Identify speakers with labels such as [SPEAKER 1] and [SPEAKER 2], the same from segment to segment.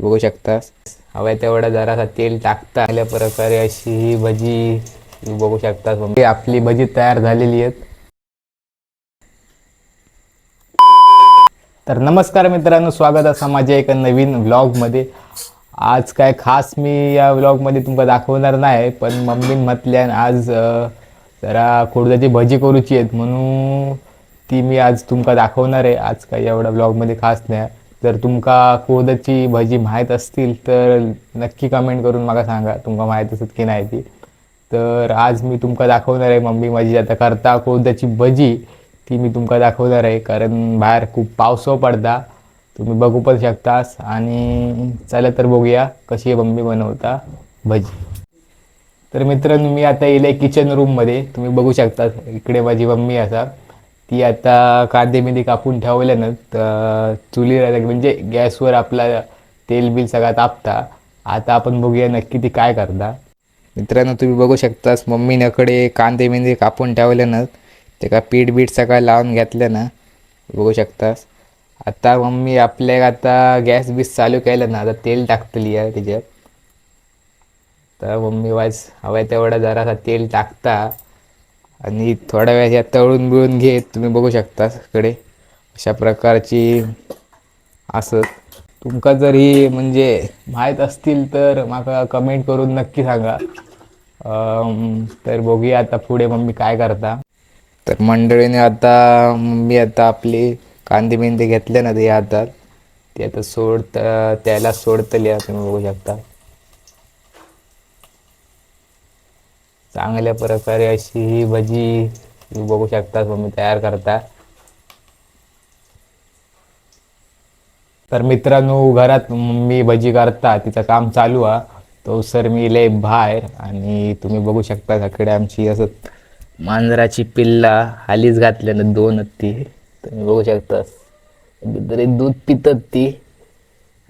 [SPEAKER 1] बघू शकता हव्या तेवढा जरासा तेल टाकता आल्या प्रकारे अशी ही भजी तुम्ही बघू शकतास. आपली भजी तयार झालेली आहेत. तर नमस्कार मित्रांनो स्वागत असा माझ्या एका नवीन व्लॉगमध्ये आज काय खास मी या व्लॉगमध्ये तुमका दाखवणार नाही पण मम्मीन म्हटल्यान आज जरा कुडदाची भजी करूची आहेत म्हणून ती मी आज तुमका दाखवणार आहे. आज काय एवढा व्लॉगमध्ये खास नाही. जर तुमका कोदची भजी माहीत असतील तर नक्की कमेंट करून मला सांगा. तुमका माहीत असत की नाही ती. तर आज मी तुमका दाखवणार आहे मम्मी माझी आता करता कोदची भजी. ती मी तुमका दाखवणार आहे कारण बाहेर खूप पावसो पडता. तुम्ही बघू पण शकतास. आणि चला तर बघूया कशी मम्मी बनवता भजी. तर मित्रांनो मी आता येईल किचन रूममध्ये तुम्ही बघू शकता इकडे माझी मम्मी असा. ती आता कांदे बिंदे कापून ठेवल्यानं तर चुली म्हणजे गॅसवर आपला तेल बिल सगळा तापता. आता आपण बघूया नक्की ती काय करता. मित्रांनो तुम्ही बघू शकतास मम्मीनकडे कांदे बिंदे कापून ठेवल्यानं ते का पीठ बीठ सगळं लावून घेतलं ना बघू शकतास. आता मम्मी आपल्या आता गॅस बीस चालू केलं ना आता तेल टाकतली आहे त्याच्यात. तर मम्मी वाज हवं तेवढा जरासा तेल टाकता. आणि थोड्या वेळ ह्या तळून बिळून घेत तुम्ही बघू शकता कडे अशा प्रकारची असत तुमका जर ही म्हणजे माहीत असतील तर माका कमेंट करून नक्की सांगा. तर बघूया आता पुढे मम्मी काय करता. तर मंडळीने आता मम्मी आता आपली कांदे बिंदे घेतले ना ते हातात. ते आता सोडत त्याला सोडतली तुम्ही बघू शकता. चांगल्या प्रकारे अशी ही भजी तुम्ही बघू शकता तुम्ही तयार करता. तर मित्रांनो घरात मम्मी भजी करता तिचं काम चालू आहे. तो सर मी लय बाहेर आणि तुम्ही बघू शकता सकडे आमची असं मांजराची पिल्ला हालीच घातल्यानं दोन ती तुम्ही बघू शकता तरी दूध पितात ती.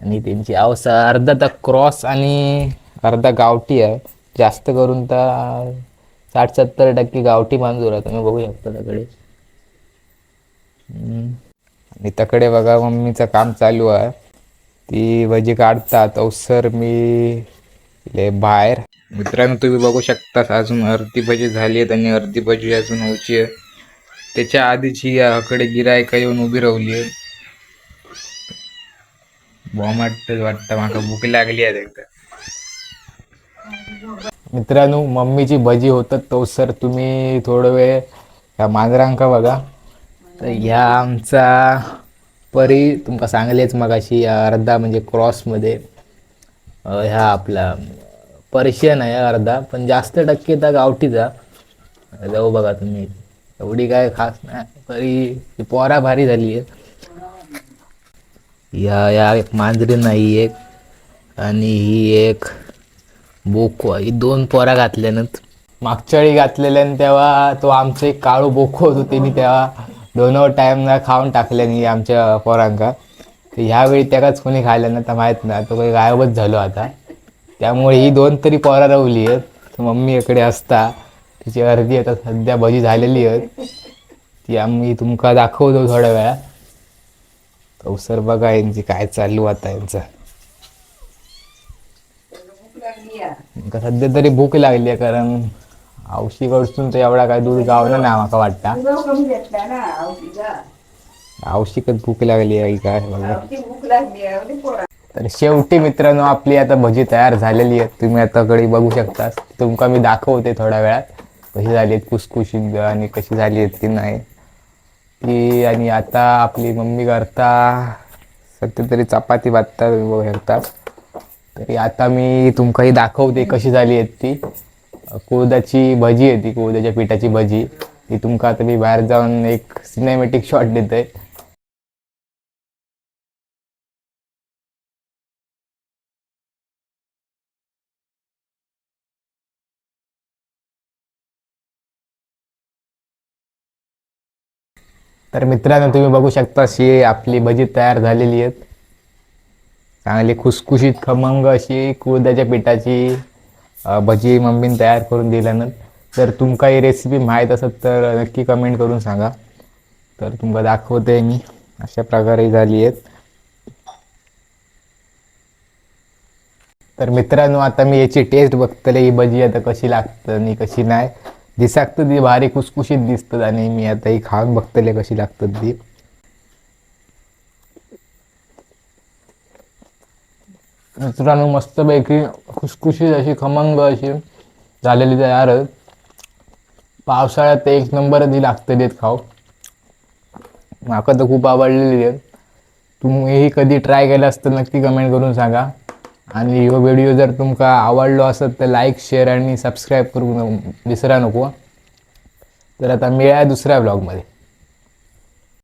[SPEAKER 1] आणि त्यांची अवसा अर्धा तर क्रॉस आणि अर्धा गावठी आहे. जास्त करून तर साठ सत्तर टक्के गावठी मांजूर आहे. तुम्ही बघू शकता तकडे आणि तकडे बघा मम्मीचं काम चालू आहे. ती भजी काढतात. अवसर मी ले बाहेर. मित्रांनो तुम्ही बघू शकता अजून अर्धी भजी झाली आहेत आणि अर्धी भजी अजून होची आहे. त्याच्या आधीची याकडे गिरायका येऊन उभी राहिली आहे बॉम्ब वाटतं माका भूक लागली आहे एकदा. मित्रांनो मम्मीची भजी होतात तो सर तुम्ही थोडं वेळ ह्या मांजरांका बघा. तर ह्या आमचा परी तुमका सांगलेच मगाशी अर्धा म्हणजे क्रॉसमध्ये. ह्या आपला पर्शियन आहे अर्धा पण जास्त टक्के तर गावठीचा. जाऊ बघा तुम्ही. एवढी काय खास नाही. तरी ही पोरा भारी झाली आहे. या या एक मांजरी नाही एक. आणि ही एक बोको ही दोन पोरा घातल्यानं मागच्या वेळी घातलेल्यानं तेव्हा तो आमचे एक काळू बोको होतो त्यांनी तेव्हा दोन टाईमला खाऊन टाकल्यानी आमच्या पोरांका. तर ह्यावेळी त्याकाच कोणी खायला ना तर माहीत नाही तो काही गायबच झालो आता. त्यामुळे ही दोन तरी पोरा रवली आहेत. मम्मी इकडे असता तिची अर्धी आता सध्या भजी झालेली आहेत. ती आम्ही तुमका दाखवतो थोड्या वेळा. अवसर बघा यांची काय चालू आता यांचं. का सध्या तरी भूक लागली आहे कारण औषधी कडसून तर एवढा काय दूध गावला नाही माका वाटता.
[SPEAKER 2] ना
[SPEAKER 1] औषधच भूक लागली आहे काय बघा. तर शेवटी मित्रांनो आपली आता भजी तयार झालेली आहे. तुम्ही आता कडे बघू शकता तुमका मी दाखवते थोड्या वेळात कशी झाली आहेत कुसकुशीत आणि कशी झाली आहेत ती नाही. ती आणि आता आपली मम्मी करता सध्या तरी चपाती भाजता तुम्ही बघू शकता तरी आता मी तुमकाही दाखवते कशी झाली आहेत ती. कोदाची भजी आहे ती कोदाच्या पिठाची भजी. ती तुमका आता मी बाहेर जाऊन एक सिनेमॅटिक शॉट देतोय. तर मित्रांनो तुम्ही बघू शकता शी आपली भजी तयार झालेली आहेत. चांगली खुसखुशीत खमंग अशी कुळदाच्या पिठाची भजी मम्मीने तयार करून दिल्यानंतर जर तुमका ही रेसिपी माहीत असत तर नक्की कमेंट करून सांगा. तर तुमका दाखवते मी. अशा प्रकारे झाली आहेत. तर मित्रांनो आता मी याची टेस्ट बघतले ही भजी आता कशी लागतं आणि कशी नाही. दिसाक ती भारी खुसखुशीत दिसतात आणि मी आता ही खाऊन बघतले कशी लागतात ती. मित्रांनो मस्तपैकी खुसखुशीत अशी खमंग अशी झालेली तयार पावसाळ्यात तर एक नंबरच ही लागतली आहेत खाऊ. माका तर खूप आवडलेली आहे तुम्हीही कधी ट्राय केलं असतं नक्की कमेंट करून सांगा. आणि हो व्हिडिओ जर तुमका आवडलो असेल तर लाईक शेअर आणि सबस्क्राईब करू विसरा नको. तर आता मिळा दुसऱ्या ब्लॉगमध्ये